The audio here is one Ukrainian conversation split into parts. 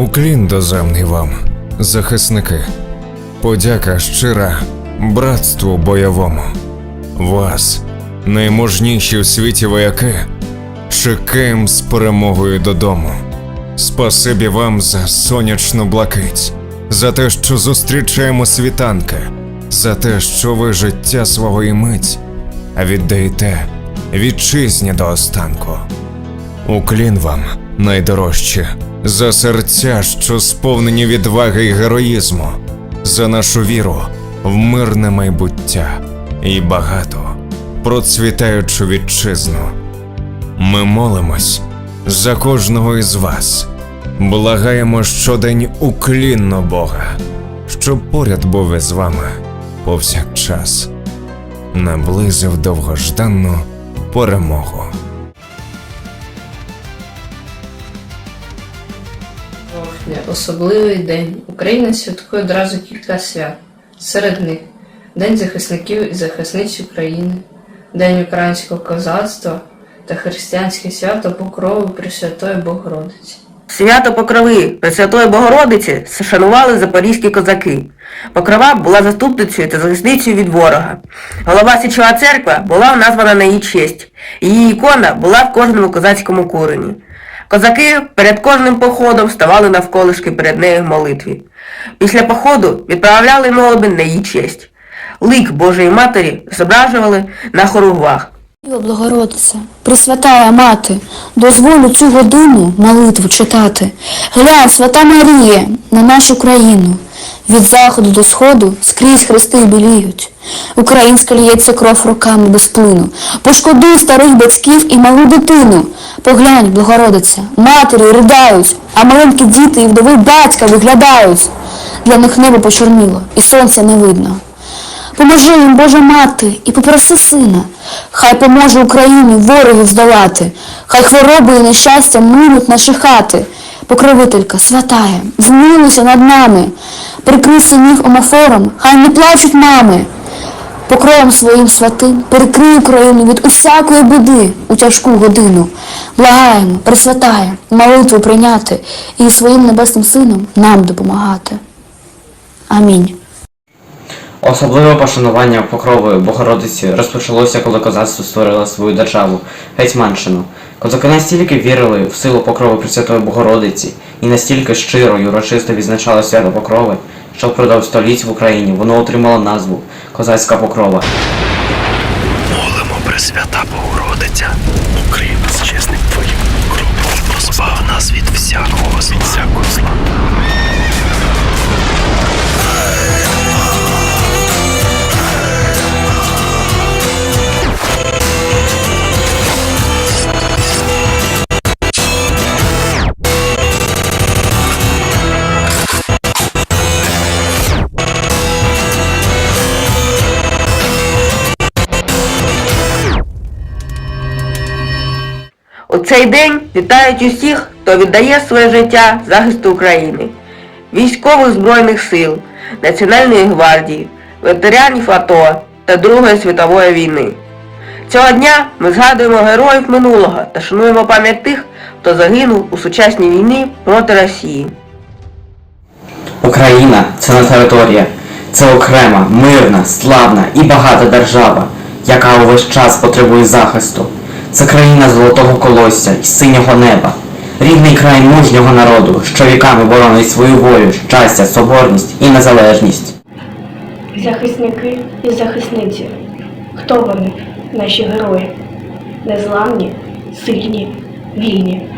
Уклін доземний вам, захисники. Подяка щира братству бойовому. Вас, наймужніші в світі вояки, чекаєм з перемогою додому. Спасибі вам за сонячну блакить, за те, що зустрічаємо світанки, за те, що ви життя свого і мить, віддаєте вітчизні до останку. Уклін вам, найдорожче, за серця, що сповнені відваги й героїзму, за нашу віру в мирне майбуття і багато процвітаючу вітчизну. Ми молимось за кожного із вас, благаємо щодень уклінно Бога, щоб поряд був із вами повсякчас, наблизив довгожданну перемогу. Особливий день. Україна святкує одразу кілька свят. Серед них День захисників і захисниць України, День українського козацтва та християнське свято Покрови Пресвятої Богородиці. Свято Покрови Пресвятої Богородиці шанували запорізькі козаки. Покрова була заступницею та захисницею від ворога. Голова Січова церква була названа на її честь. Її ікона була в кожному козацькому курені. Козаки перед кожним походом ставали навколишки перед нею в молитві. Після походу відправляли молебень на її честь. Лик Божої Матері зображували на хоругвах. Діва Богородиця, Пресвятая Мати, дозволю цю годину молитву читати. Глянь, свята Марія, на нашу країну. Від заходу до сходу скрізь хрести біліють. Українська ліється кров руками без плину. Пошкодуй старих батьків і малу дитину. Поглянь, Богородиця, матері riдають, а маленькі діти і вдови батька виглядають. Для них небо почорніло, і сонця не видно. Поможи їм, Божа мати, і попроси сина. Хай поможе Україні ворогів здолати, хай хвороби і нещастя минуть наші хати. Покровителька святая, змилуйся над нами, прикрий синів омофором, хай не плачуть мами. Покровом своїм святим перекрий Україну від усякої біди у тяжку годину. Благаємо, присвятає, молитву прийняти і своїм небесним сином нам допомагати. Амінь. Особливе пошанування покрови Богородиці розпочалося, коли козацтво створило свою державу Гетьманщину. Козаки настільки вірили в силу покрови Пресвятої Богородиці і настільки щиро й урочисто відзначали свято Покрови, що впродовж століть в Україні воно отримало назву Козацька Покрова. Молимо, Пресвята цей день вітають усіх, хто віддає своє життя захисту України, військових Збройних сил, Національної гвардії, ветеранів АТО та Другої світової війни. Цього дня ми згадуємо героїв минулого та шануємо пам'ять тих, хто загинув у сучасній війні проти Росії. Україна це не територія, це окрема, мирна, славна і багата держава, яка увесь час потребує захисту. Це країна золотого колосся і синього неба, рідний край мужнього народу, що віками боронить свою волю, щастя, соборність і незалежність. Захисники і захисниці. Хто вони, наші герої? Незламні, сильні, вільні.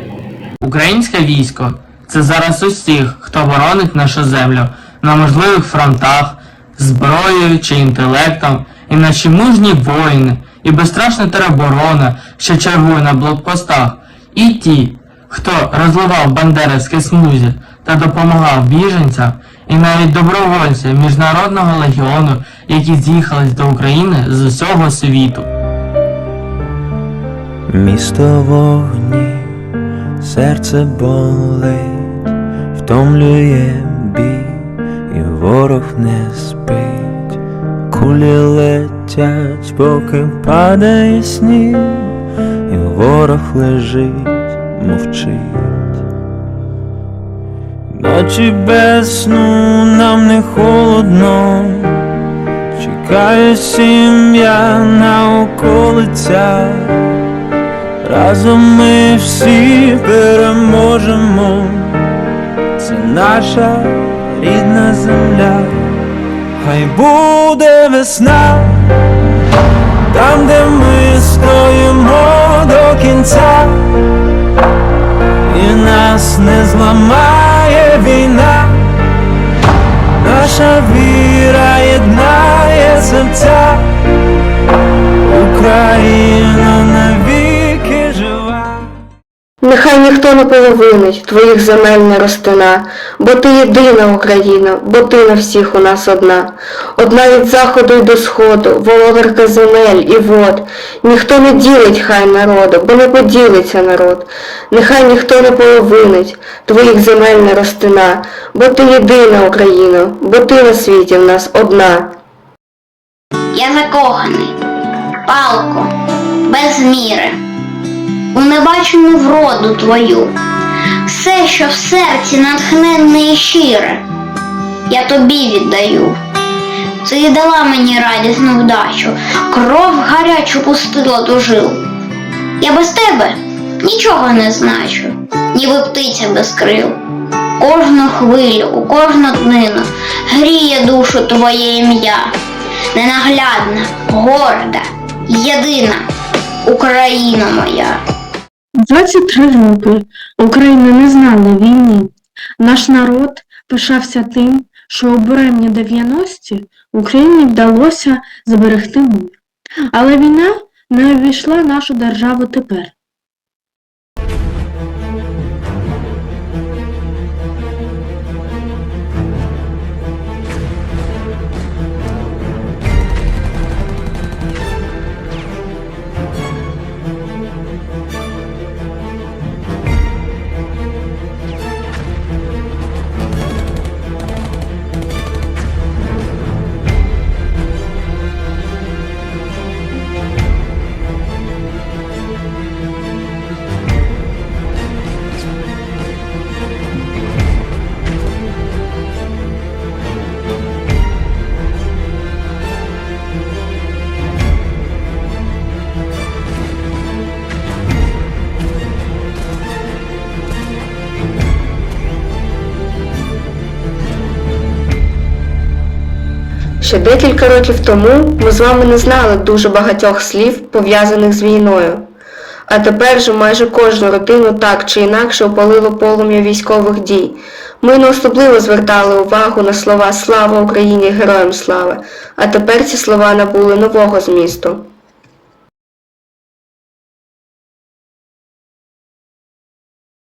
Українське військо це зараз усіх, хто боронить нашу землю на можливих фронтах, зброєю чи інтелектом, і наші мужні воїни, і безстрашна тероборона, що чергує на блокпостах, і ті, хто розливав бандерівське смузі та допомагав біженцям, і навіть добровольці Міжнародного легіону, які з'їхались до України з усього світу. Місто вогні, серце болить, втомлює бій, і ворог не спить, кулі летять, поки падає сніг, і ворог лежить, мовчить. Ночі без сну нам не холодно, чекає сім'я на околицях, разом ми всі переможемо, це наша рідна земля, хай буде весна, там, де ми стоїмо до кінця і нас не зламає війна, наша віра єднає серця, Україна. Нехай ніхто не половинить твоїх земель не розтина, бо ти єдина Україна, бо ти на всіх у нас одна. Одна від заходу й до сходу, володарка земель і вод. Ніхто не ділить хай народу, бо не поділиться народ. Нехай ніхто не половинить твоїх земель не розтина, бо ти єдина Україна, бо ти на світі в нас одна. Я закоханий, палко, без міри, у небачену вроду твою, все, що в серці натхненне і щире, я тобі віддаю. Ти дала мені радісну вдачу, кров гарячу пустила до жил. Я без тебе нічого не значу, ніби птиця без крил. Кожну хвилю, у кожну днину гріє душу твоє ім'я ненаглядна, горда, єдина Україна моя. 23 роки Україна не знала війни. Наш народ пишався тим, що у буремні 90-ті Україні вдалося зберегти мир. Але війна не обійшла нашу державу тепер. Ще декілька років тому ми з вами не знали дуже багатьох слів, пов'язаних з війною. А тепер же майже кожну родину так чи інакше опалило полум'я військових дій. Ми не особливо звертали увагу на слова Слава Україні! Героям слава! А тепер ці слова набули нового змісту.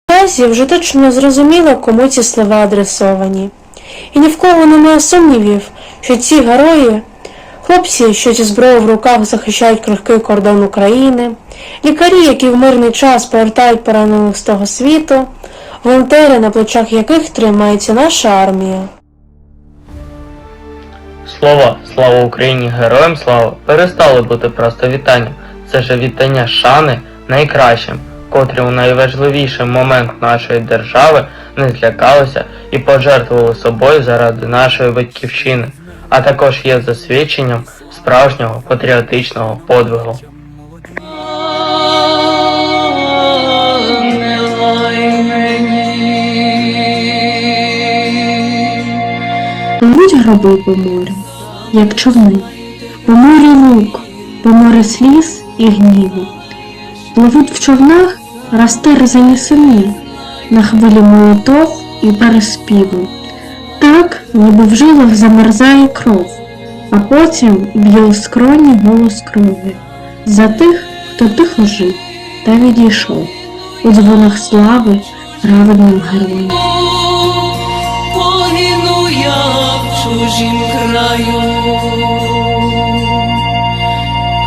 Наразі вже точно зрозуміло, кому ці слова адресовані. І ні в кого немає сумнівів, що ці герої, хлопці, що зі зброєю в руках захищають крихкий кордон України, лікарі, які в мирний час повертають поранених з того світу, волонтери, на плечах яких тримається наша армія. Слова Слава Україні! Героям слава перестали бути просто вітанням. Це ж вітання шани найкращим, котрі у найважливіший момент нашої держави не злякалися і пожертвували собою заради нашої батьківщини, а також є засвідченням справжнього патріотичного подвигу. Пливуть гроби по морю, як човни, по морі лук, по морі сліз і гніву. Пливуть в човнах розтерзані сини, на хвилі молотов і переспіву. Ніби в жилах замерзає кров, а потім б'є у скроні голос крові. За тих, хто тихо жив та відійшов у дзвонах слави праведним героям. Погину я в чужім краю.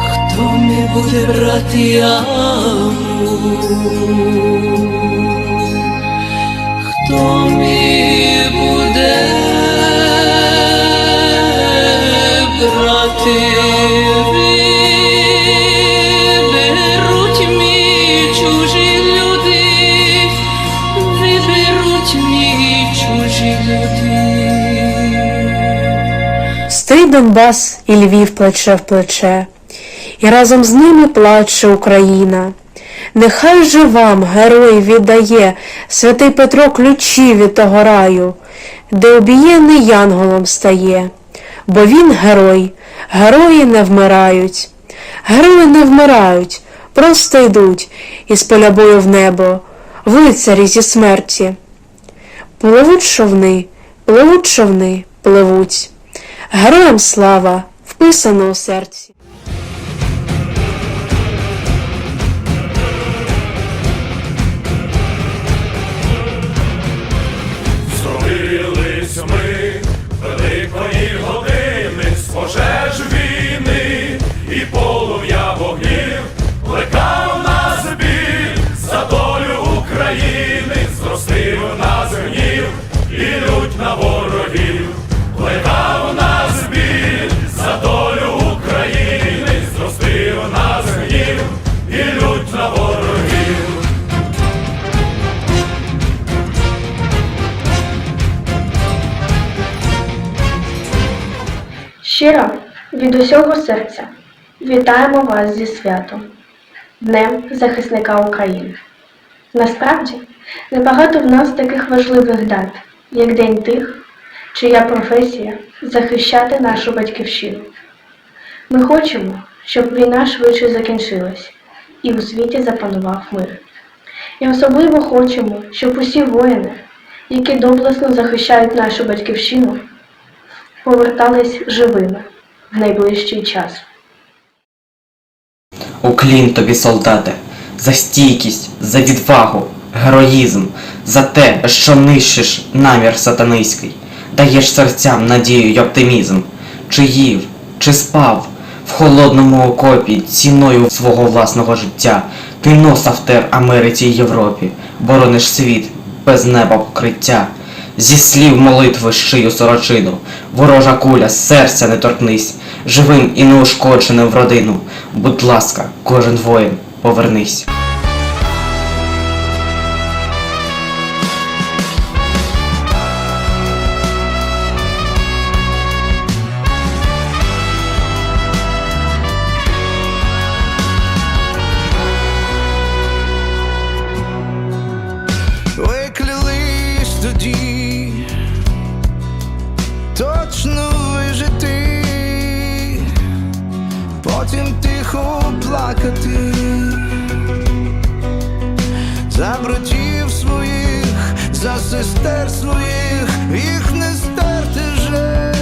Хто не буде брати яму? Хто не буде Донбас і Львів плече в плече, і разом з ними плаче Україна. Нехай же вам, герой, віддає святий Петро ключі від того раю, де обієний янголом стає, бо він герой, герої не вмирають, герої не вмирають, просто йдуть із поля бою в небо, лицарі зі смерті. Пливуть човни, пливуть човни, пливуть. Героям слава вписано у серці. Щиро від усього серця вітаємо вас зі святом, Днем захисника України. Насправді, небагато в нас таких важливих дат, як День тих, чия професія захищати нашу батьківщину. Ми хочемо, щоб війна швидше закінчилась і у світі запанував мир. І особливо хочемо, щоб усі воїни, які доблесно захищають нашу батьківщину, повертались живими в найближчий час. Уклін тобі, солдате, за стійкість, за відвагу, героїзм, за те, що нищиш намір сатанинський, даєш серцям надію й оптимізм, чи їв, чи спав в холодному окопі ціною свого власного життя, ти носа втер Америці й Європі, борониш світ без неба покриття. Зі слів молитви шию сорочину, ворожа куля, серця не торкнись, живим і неушкодженим в родину. Будь ласка, кожен воїн, повернись. тихо плакати, за братів своїх, за сестер своїх, їх не стерти вже.